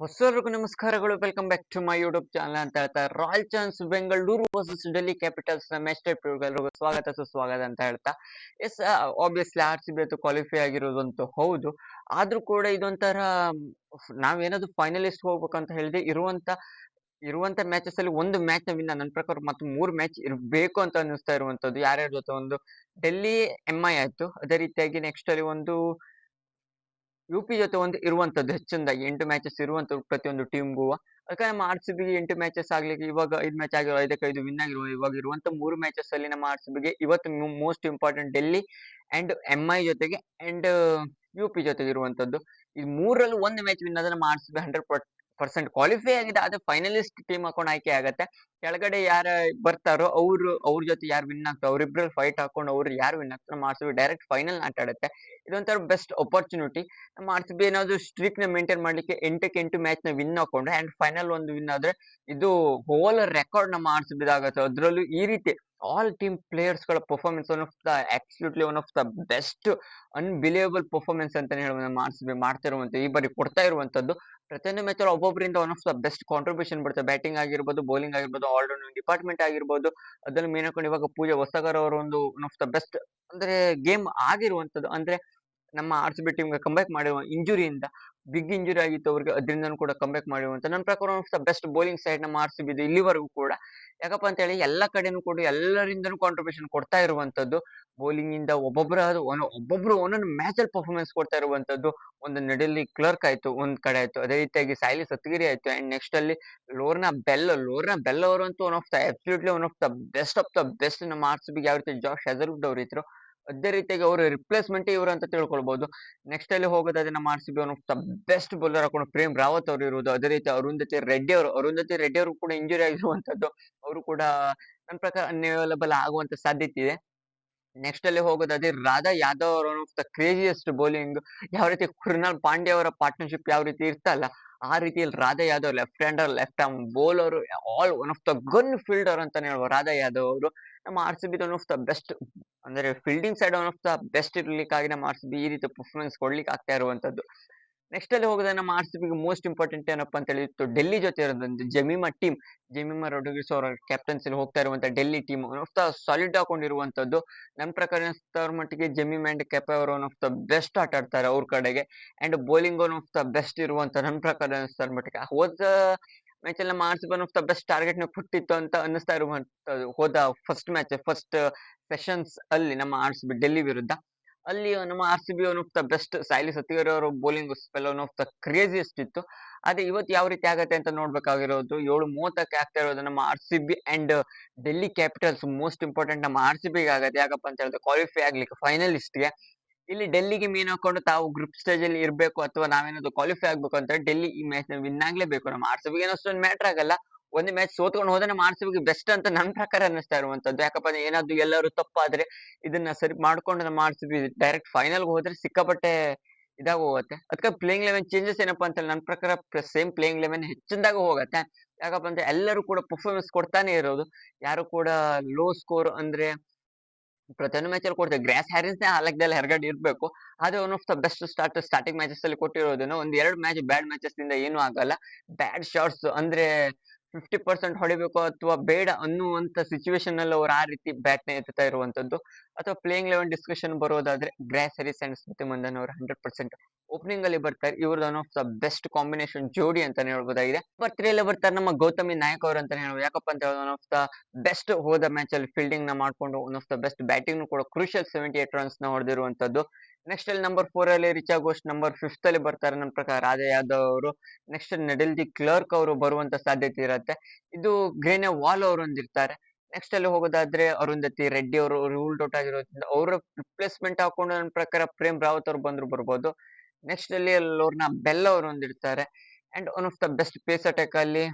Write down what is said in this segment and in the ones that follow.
ಹೊಸವರಿಗೂ ನಮಸ್ಕಾರಗಳು. Welcome back to my YouTube channel ಅಂತ ಹೇಳ್ತಾ Royal Challengers Bengaluru versus Delhi ಕ್ಯಾಪಿಟಲ್ಸ್ನ match type ಸ್ವಾಗತ, ಸುಸ್ವಾಗತ ಅಂತ ಹೇಳ್ತಾ. Yes obviously R C B ಅದು ಕ್ವಾಲಿಫೈ ಆಗಿರೋದಂತೂ ಹೌದು. ಆದ್ರೂ ಕೂಡ ಇದೊಂಥರ, ನಾವೇನಾದ್ರು ಫೈನಲಿಸ್ಟ್ ಹೋಗ್ಬೇಕಂತ ಹೇಳಿದ್ರೆ ಇರುವಂತ ಇರುವಂತ ಮ್ಯಾಚಸ್ ಅಲ್ಲಿ ಒಂದು ಮ್ಯಾಚ್ನ ನನ್ನ ಪ್ರಕಾರ ಮತ್ತು ಮೂರು ಮ್ಯಾಚ್ ಇರಬೇಕು ಅಂತ ಅನಿಸ್ತಾ ಇರುವಂತದ್ದು ಯಾರ್ಯಾರ ಜೊತೆ ಒಂದು ಡೆಲ್ಲಿ ಎಂ ಐ ಆಯ್ತು. ಅದೇ ರೀತಿಯಾಗಿ ನೆಕ್ಸ್ಟ್ ಅಲ್ಲಿ ಒಂದು ಯು ಪಿ ಜೊತೆ ಒಂದು ಇರುವಂತದ್ದು, ಹೆಚ್ಚಿನದಾಗಿ ಎಂಟು ಮ್ಯಾಚಸ್ ಇರುವಂತದ್ದು ಪ್ರತಿಯೊಂದು ಟೀಮ್ಗೂ ಅದಕ್ಕೆ ನಮ್ಮ ಆರ್ ಸಿ ಬಿಗೆ ಎಂಟು ಮ್ಯಾಚಸ್ ಆಗ್ಲಿಕ್ಕೆ ಇವಾಗ ಐದು ಮ್ಯಾಚ್ ಆಗಿರೋ ಐದಕ್ಕೆ ಐದು ವಿನ್ ಆಗಿರುವ ಇವಾಗ ಇರುವಂತ ಮೂರು ಮ್ಯಾಚಸ್ ಅಲ್ಲಿ ನಮ್ಮ ಆರ್ ಸಿ ಬಿಗೆ ಇವತ್ತು most important Delhi and M I ಜೊತೆಗೆ ಅಂಡ್ ಯು ಪಿ ಜೊತೆಗೆ ಇರುವಂತದ್ದು. ಈ ಮೂರಲ್ಲಿ ಒಂದು ಮ್ಯಾಚ್ ವಿನ್ ಆದ್ರೆ ನಮ್ಮ R C B hundred percent qualify ಆಗಿದೆ. ಆದ್ರೆ ಫೈನಲಿಸ್ಟ್ ಟೀಮ್ ಹಾಕೊಂಡು ಆಯ್ಕೆ ಆಗತ್ತೆ. ಕೆಳಗಡೆ ಯಾರ ಬರ್ತಾರೋ ಅವ್ರು, ಅವ್ರ ಜೊತೆ ಯಾರು ವಿನ್ ಆಗ್ತಾರೋ ಅವ್ರಿಬ್ರಲ್ಲಿ ಫೈಟ್ ಹಾಕೊಂಡು ಅವ್ರು ಯಾರು ವಿನ್ ಆಗ್ತಾರೋ ಆರ್ ಡೈರೆಕ್ಟ್ ಫೈನಲ್ ಆಟ ಆಡುತ್ತೆ. ಇದೊಂಥರ ಬೆಸ್ಟ್ ಅಪರ್ಚುನಿಟಿ ನಮ್ಮ ಆರ್ ಸಿ ಏನಾದ್ರು ಸ್ಟ್ರೀಕ್ನ ಮೇಂಟೈನ್ ಮಾಡ್ಲಿಕ್ಕೆ ಎಂಟಕ್ಕೆ ಎಂಟು ಮ್ಯಾಚ್ನ ವಿನ್ ಹಾಕೊಂಡ್ರೆ ಅಂಡ್ ಫೈನಲ್ ಒಂದು ವಿನ್ ಆದ್ರೆ, ಇದು ಹೋಲ್ ರೆಕಾರ್ಡ್ ನಮ್ಮ ಆರ್ ಸಿ ಬಿ ಆಗುತ್ತೆ. ಅದ್ರಲ್ಲೂ ಈ ರೀತಿ all team ಪ್ಲೇಯರ್ಸ್ಗಳ performance one of the absolutely one of the best unbelievable performance ಅಂತಾನೆ ಹೇಳುವ ಮಾಡ್ತಾ ಇರುವಂತ ಈ ಬಾರಿ ಕೊಡ್ತಾ ಇರುವಂತದ್ದು ಪ್ರತಿಯೊಂದು match ಒಬ್ಬೊಬ್ಬರಿಂದ one of the best contribution ಬರುತ್ತೆ. ಬ್ಯಾಟಿಂಗ್ ಆಗಿರ್ಬೋದು ಬೌಲಿಂಗ್ ಆಗಿರ್ಬೋದು ಆಲ್ರೌಂಡ್ ಡಿಪಾರ್ಟ್ಮೆಂಟ್ ಆಗಿರ್ಬೋದು, ಅದನ್ನು ಮೇನ್ ಹಾಕೊಂಡು ಇವಾಗ ಪೂಜಾ ಹೊಸಗರ್ ಅವರು ಒಂದು ಒನ್ ಆಫ್ ದ ಬೆಸ್ಟ್ ಅಂದ್ರೆ ಗೇಮ್ ಆಗಿರುವಂತದ್ದು ಅಂದ್ರೆ ನಮ್ಮ R C B team comeback ಮಾಡಿರುವ ಇಂಜುರಿಯಿಂದ ಬಿಗ್ ಇಂಜುರಿ ಆಗಿತ್ತು, ಅವ್ರಿಗೆ ಅದರಿಂದ ಕೂಡ ಕಂಬ್ಯಾಕ್ ಮಾಡಿರುವಂತ. ನನ್ನ ಪ್ರಕಾರ one of the best bowling side ನಮ್ಮ ಆರ್ ಇಲ್ಲಿವರೆಗೂ ಕೂಡ. ಯಾಕಪ್ಪ ಅಂತ ಹೇಳಿ ಎಲ್ಲ ಕಡೆನೂ ಕೂಡ ಎಲ್ಲರಿಂದನೂ ಕಾಂಟ್ರಿಬ್ಯೂಷನ್ ಕೊಡ್ತಾ ಇರುವಂತದ್ದು. ಬೌಲಿಂಗ್ ಇಂದ ಒಬ್ಬೊಬ್ಬರ ಒಬ್ಬೊಬ್ರು ಒಂದೊಂದು ಮ್ಯಾಚ್ ಅಲ್ಲಿ ಪರ್ಫಾರ್ಮೆನ್ಸ್ ಕೊಡ್ತಾ ಇರುವಂತದ್ದು. ಒಂದು ನಡಲಿ ಕ್ಲರ್ಕ್ ಆಯ್ತು, ಒಂದ್ ಕಡೆ ಆಯ್ತು. ಅದೇ ರೀತಿಯಾಗಿ ಸಾಯಿಲಿ ಸತ್ಗಿರಿ ಆಯ್ತು. ಅಂಡ್ ನೆಕ್ಸ್ಟ್ ಅಲ್ಲಿ ಲೋರ್ನ ಬೆಲ್ ಲೋರ್ನ ಬೆಲ್ ಅವರಂತೂ one of the absolutely one of the best of the best ನಮ್ಮ ಆರ್ ಯಾವ ರೀತಿ ಜಾಶ್ ಹೆಜರ್ವುಡ್ ಅವ್ರು ಇದ್ರು. ಅದೇ ರೀತಿಯಾಗಿ ಅವರು ರಿಪ್ಲೇಸ್ಮೆಂಟ್ ಇವರು ಅಂತ ತಿಳ್ಕೊಳ್ಬಹುದು ನೆಕ್ಸ್ಟ್ ಅಲ್ಲಿ ಹೋಗೋದಾದ್ರೆ ನಮ್ಮ R C B one of the best bowler ಹಾಕೊಂಡು ಪ್ರೇಮ್ ರಾವತ್ ಅವರು ಇರುವುದು ಅದೇ ರೀತಿ ಅರುಂಧತಿ ರೆಡ್ಡಿ ಅವರು ಅರುಂಧತಿ ರೆಡ್ಡಿ ಅವರು ಕೂಡ ಇಂಜುರಿ ಆಗಿರುವಂತದ್ದು ಅವರು ಕೂಡ ನನ್ನ ಪ್ರಕಾರ ಅನ್ಅವೈಲಬಲ್ ಆಗುವಂತ ಸಾಧ್ಯತೆ ಇದೆ. ನೆಕ್ಸ್ಟ್ ಅಲ್ಲಿ ಹೋಗೋದಾದ್ರೆ ರಾಧಾ ಯಾದವ್ ಅವರು one of the craziest bowling ಯಾವ ರೀತಿ ಕೃಣಾಲ್ ಪಾಂಡೆ ಅವರ ಪಾರ್ಟ್ನರ್ಶಿಪ್ ಯಾವ ರೀತಿ ಇರ್ತಲ್ಲ. ಆ ರೀತಿಯಲ್ಲಿ Radha Yadav left hander left arm bowler all one of the gun fielder ಅಂತಾನೆ ಹೇಳುವ ರಾಧಾ ಯಾದವ್ ಅವರು. ನಮ್ಮ R C B one of the best ಅಂದ್ರೆ fielding side one of the best ಇರ್ಲಿಕ್ಕಾಗಿ ನಮ್ಮ ಆರ್ ಸಿ ಬಿ ಈ ರೀತಿ ಪರ್ಫಾರ್ಮೆನ್ಸ್ ಕೊಡ್ಲಿಕ್ಕೆ ಆಗ್ತಾ ಇರುವಂತದ್ದು ನೆಕ್ಸ್ಟ್ ಅಲ್ಲಿ ಹೋಗೋದನ್ನ ನಮ್ಮ ಆರ್ ಮೋಸ್ಟ್ ಇಂಪಾರ್ಟೆಂಟ್ ಏನಪ್ಪಾ ಅಂತ ಹೇಳಿತ್ತು ಡೆಲ್ಲಿ ಜೊತೆ ಇರೋದಂದ್ರೆ ಜಮೀಮಾ ಟೀಮ್ ಜಮೀಮಾ ರೊಡ್ರಿಗಿಸ್ ಅವರ ಕ್ಯಾಪ್ಟನ್ಸಿ ಹೋಗ್ತಾ ಇರುವಂತ Delhi team one of the solid ಹಾಕೊಂಡಿರುವಂತದ್ದು. ನನ್ನ ಪ್ರಕಾರ ಅವ್ರ ಮಟ್ಟಿಗೆ ಜಮೀಮ್ ಅಂಡ್ ಕೆಪೆ ಅವರು ಒನ್ ಆಫ್ ದ ಬೆಸ್ಟ್ ಆಟ ಆಡ್ತಾರೆ ಅವ್ರ ಕಡೆಗೆ. And bowling one of the best ಇರುವಂತ ನನ್ನ ಪ್ರಕಾರ ಅನಿಸ್ತಾರ ಮಟ್ಟಿಗೆ. ಹೋದ ಮ್ಯಾಚ್ ಅಲ್ಲಿ ನಮ್ಮ R C B one of the best ಟಾರ್ಗೆಟ್ನ ಕೊಟ್ಟಿತ್ತು ಅಂತ ಅನ್ನಿಸ್ತಾ ಇರುವಂತದ್ದು. ಹೋದ ಫಸ್ಟ್ ಮ್ಯಾಚ್ ಫಸ್ಟ್ ಸೆಷನ್ಸ್ ಅಲ್ಲಿ ನಮ್ಮ ಆರ್ ಸಿ ಬಿ ಡೆಲ್ಲಿ ವಿರುದ್ಧ. ಅಲ್ಲಿ ನಮ್ಮ R C B one best Sayali Satghare ಅವರು bowling spell one of the ಇತ್ತು. ಅದೇ ಇವತ್ತು ಯಾವ ರೀತಿ ಆಗತ್ತೆ ಅಂತ ನೋಡ್ಬೇಕಾಗಿರೋದು, ಏಳು ಮೂವತ್ತಕ್ಕೆ ಆಗ್ತಾ ಇರೋದು ನಮ್ಮ R C B and Delhi Capitals most important ನಮ್ಮ ಆರ್ ಸಿ ಬಿಗೆ ಆಗತ್ತೆ. ಯಾಕಪ್ಪ ಅಂತ ಹೇಳಿದ್ರೆ ಕ್ವಾಲಿಫೈ ಆಗ್ಲಿಕ್ಕೆ ಫೈನಲಿಸ್ಟ್ಗೆ ಇಲ್ಲಿ ಡೆಲ್ಲಿಗೆ ಮೀನ್ ಹಾಕೊಂಡು ತಾವು ಗ್ರೂಪ್ ಸ್ಟೇಜ್ ಅಲ್ಲಿ ಇರಬೇಕು ಅಥವಾ ನಾವೇನಾದ್ರು ಕ್ವಾಲಿಫೈ ಆಗ್ಬೇಕು ಅಂತ ಡೆಲ್ಲಿ ಈ ಮ್ಯಾಚ್ ವಿನ್ ಆಗ್ಲೇಬೇಕು. ನಮ್ಮ ಆರ್ ಸಿ ಬಿಗೆ ಅಷ್ಟೊಂದು ಮ್ಯಾಟರ್ ಆಗಲ್ಲ. ಒಂದು ಮ್ಯಾಚ್ ಸೋತ್ಕೊಂಡು ಹೋದ್ರೆ ಬಿಗೆ ಬೆಸ್ಟ್ ಅಂತ ನನ್ನ ಪ್ರಕಾರ ಅನ್ನಿಸ್ತಾ ಇರುವಂತದ್ದು ಯಾಕಪ್ಪ ಅಂದ್ರೆ ಏನಾದ್ರು ಎಲ್ಲರೂ ತಪ್ಪಾದ್ರೆ ಇದನ್ನ ಸರಿ ಮಾಡ್ಕೊಂಡು ಆರ್ ಡೈರೆಕ್ಟ್ ಫೈನಲ್ ಹೋದ್ರೆ ಸಿಕ್ಕಾಪಟ್ಟೆ ಇದಾಗ ಹೋಗುತ್ತೆ ಅದಕ್ಕೆ ಪ್ಲೇಯಿಂಗ್ ಲೆವೆನ್ ಚೇಂಜಸ್ ಏನಪ್ಪಾ ಅಂತ ನನ್ನ ಪ್ರಕಾರ ಸೇಮ್ ಪ್ಲೇಯಿಂಗ್ ಲೆವೆನ್ ಹೆಚ್ಚಿನದಾಗ ಹೋಗತ್ತೆ. ಯಾಕಪ್ಪ ಅಂದ್ರೆ ಎಲ್ಲರೂ ಕೂಡ ಪರ್ಫಾರ್ಮೆನ್ಸ್ ಕೊಡ್ತಾನೆ ಇರೋದು. ಯಾರು ಕೂಡ ಲೋ ಸ್ಕೋರ್ ಅಂದ್ರೆ ಪ್ರತಿಯೊಂದು ಮ್ಯಾಚ್ ಅಲ್ಲಿ ಕೊಡ್ತಾರೆ. ಗ್ರಾಸ್ ಹ್ಯಾರಿಸ್ ನೇ ಹೆರಗಡೆ ಇರಬೇಕು. ಅದು one of the best start starting matches ಅಲ್ಲಿ ಕೊಟ್ಟಿರೋದನ್ನ ಒಂದ್ ಎರಡು ಮ್ಯಾಚ್ ಬ್ಯಾಡ್ ಮ್ಯಾಚಸ್ ಇಂದ ಏನು ಆಗಲ್ಲ. ಬ್ಯಾಡ್ ಶಾಟ್ಸ್ ಅಂದ್ರೆ ಫಿಫ್ಟಿ ಪರ್ಸೆಂಟ್ ಹೊಡಿಬೇಕು ಅಥವಾ ಬೇಡ ಅನ್ನುವಂತ ಸಿಚುವೇಶನ್ ಅಲ್ಲಿ ಅವ್ರು ಆ ರೀತಿ ಬ್ಯಾಟ್ನ ಎತ್ತುತ್ತಾ ಇರುವಂತದ್ದು ಅಥವಾ ಪ್ಲೇಯಿಂಗ್ ಲೆವೆನ್ ಡಿಸ್ಕಷನ್ ಬರೋದಾದ್ರೆ Grace Harris and Smriti Mandhana ಅವರು ಹಂಡ್ರೆಡ್ ಪರ್ಸೆಂಟ್ ಓಪನಿಂಗ್ ಅಲ್ಲಿ ಬರ್ತಾರೆ. ಇವ್ರದ್ದು one of the best combination ಜೋಡಿ ಅಂತಾನೆ ಹೇಳ್ಬೋದಾಗಿದೆ. ನಂಬರ್ ತ್ರೀ ಅಲ್ಲಿ ಬರ್ತಾರೆ ನಮ್ಮ ಗೌತಮಿ ನಾಯಕ್ ಅವರು ಅಂತಾನೆ ಹೇಳ್ಬೋದು. ಯಾಕಪ್ಪ ಅಂತ ಹೇಳಿದ್ರೆ ಒನ್ ಆಫ್ ದ ಬೆಸ್ಟ್ ಹೋದ ಮ್ಯಾಚ್ ಅಲ್ಲಿ ಫೀಲ್ಡಿಂಗ್ನ ಮಾಡ್ಕೊಂಡು one of the best batting ಕೂಡ ಕ್ರೂಷಿಯಲ್ ಸೆವೆಂಟಿ ಏಟ್ ರನ್ಸ್ನ ಹೊಡೆದಿರುವಂತದ್ದು ನೆಕ್ಸ್ಟ್ ಅಲ್ಲಿ ನಂಬರ್ ಫೋರ್ ಅಲ್ಲಿ ರಿಚಾ ಘೋಷ್ ನಂಬರ್ ಫಿಫ್ತ್ ಅಲ್ಲಿ ಬರ್ತಾರೆ ನನ್ನ ಪ್ರಕಾರ. ರಾಜಾ ಯಾದವ್ ಅವರು. ನೆಕ್ಸ್ಟ್ ನಡಿಲ್ ದಿ ಕ್ಲರ್ಕ್ ಅವರು ಬರುವಂತ ಸಾಧ್ಯತೆ ಇರುತ್ತೆ. ಇದು ಗ್ರೇನೆ ವಾಲ್ ಅವರು ಒಂದಿರ್ತಾರೆ ನೆಕ್ಸ್ಟ್ ಅಲ್ಲಿ ಹೋಗೋದಾದ್ರೆ ಅರುಂಧತಿ ರೆಡ್ಡಿ ಅವರು ರೂಲ್ ಔಟ್ ಆಗಿರೋದ್ರಿಂದ ಅವರ ರಿಪ್ಲೇಸ್ಮೆಂಟ್ ಹಾಕೊಂಡು ನನ್ನ ಪ್ರಕಾರ ಪ್ರೇಮ್ ರಾವತ್ ಅವ್ರು ಬಂದ್ರು ಬರ್ಬೋದು. ನೆಕ್ಸ್ಟ್ ಅಲ್ಲಿ ಅವ್ರನ್ನ ಬೆಲ್ ಅವರು ಒಂದಿರ್ತಾರೆ and one of the best pace attack ಅಲ್ಲಿ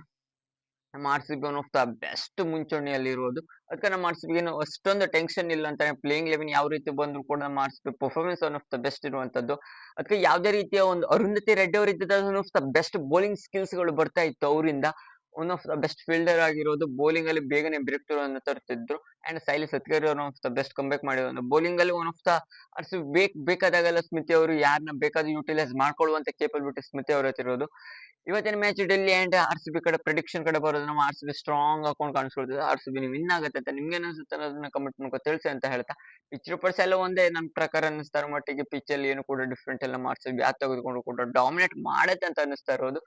ನಮ್ಮ R C B one of the best ಮುಂಚೂಣಿಯಲ್ಲಿ ಇರೋದು. ಅದಕ್ಕೆ ನಮ್ಮ ಆರ್ ಸಿ ಬಿಗೆ ಅಷ್ಟೊಂದು ಟೆನ್ಷನ್ ಇಲ್ಲ ಅಂತಾನೆ ಪ್ಲೇಯಿಂಗ್ ಲೆವೆನ್ ಯಾವ ರೀತಿ ಬಂದ್ರು ಕೂಡ ನಮ್ಮ R C B performance one of the best ಇರುವಂತದ್ದು ಅದಕ್ಕೆ ಯಾವುದೇ ರೀತಿಯ ಒಂದು ಅರುಂಧತಿ ರೆಡ್ಡಿ ಅವರಿದ್ದ ಒನ್ ಆಫ್ ಬೆಸ್ಟ್ ಬೌಲಿಂಗ್ ಸ್ಕಿಲ್ಸ್ಗಳು ಬರ್ತಾ ಇತ್ತು ಅವರಿಂದ. One of the best fielder ಆಗಿರೋದು ಬೌಲಿಂಗ್ ಅಲ್ಲಿ ಬೇಗನೆ ಬ್ರೇಕ್ ಥ್ರೂ ಅನ್ನು ತರ್ತಿದ್ರು. And Sayali Satghare one of the best comeback ಮಾಡಿದ್ರು ಬೌಲಿಂಗ್ ಅಲ್ಲಿ ಒನ್ ಆಫ್ ದ ಅರ್ಸ್ ಬೇಕ್, ಬೇಕಾದಾಗೆಲ್ಲ ಸ್ಮಿತಿ ಅವರು ಯಾರನ್ನ ಬೇಕಾದ್ರೂ ಯುಟಿಲೈಸ್ ಮಾಡ್ಕೊಳ್ಳುವಂತ ಕೇಪಬಿಲಿಟಿ ಸ್ಮಿತಿ ಅವರು ಹತ್ರ ಇರೋದು. ಇವತ್ತಿನ match Delhi and R C B ಕಡೆ ಪ್ರಿಡಿಕ್ಷನ್ ಕಡೆ ಬರೋದು ನಮ್ಮ R C B strong account ಕಾಣಿಸ್ಕೊಳ್ತದೆ. R C B win ಆಗುತ್ತೆ ಅಂತ ನಿಮ್ಗೆ ಅನಿಸುತ್ತೆ ಅನ್ನೋದನ್ನ ಕಮೆಂಟ್ ಮೂಲಕ ತಿಳಿಸಿ ಅಂತ ಹೇಳ್ತಾ. ಪಿಚ್ ರಿಪೋರ್ಟ್ಸ್ ಎಲ್ಲ ಒಂದೇ ನನ್ನ ಪ್ರಕಾರ ಅನ್ನಿಸ್ತಾರ ಮಟ್ಟಿಗೆ ಪಿಚ್ ಅಲ್ಲಿ ಏನು ಕೂಡ ಡಿಫ್ರೆಂಟ್ ಎಲ್ಲ ಮಾಡ್ಸಿ ಆ ತೆಗೆದುಕೊಂಡು ಕೂಡ ಡಾಮಿನೇಟ್ ಮಾಡುತ್ತೆ ಅಂತ ಅನ್ನಿಸ್ತಾ ಇರೋದು.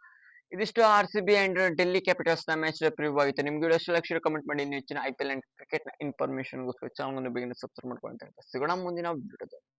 ಇದಿಷ್ಟು R C B and Delhi ಕ್ಯಾಪಿಟಲ್ಸ್ನ match preview ನಿಮ್ಗೆ ಎಷ್ಟು ಲಕ್ಷ ಕಮೆಂಟ್ ಮಾಡಿ ಇನ್ನು ಹೆಚ್ಚಿನ ಐ ಪಿ ಎಲ್ ಅಂಡ್ ಕ್ರಿಕೆಟ್ನ ಇನ್ಫಾರ್ಮೇಶನ್ ಚಾನಲ್ ಬೇಗನೆ ಸಬ್ಸ್ಕ್ರೈಬ್ ಮಾಡ್ಕೊಂತ ಸಿಗೋಣ ಮುಂದಿನ ವಿಡಿಯೋದಲ್ಲಿ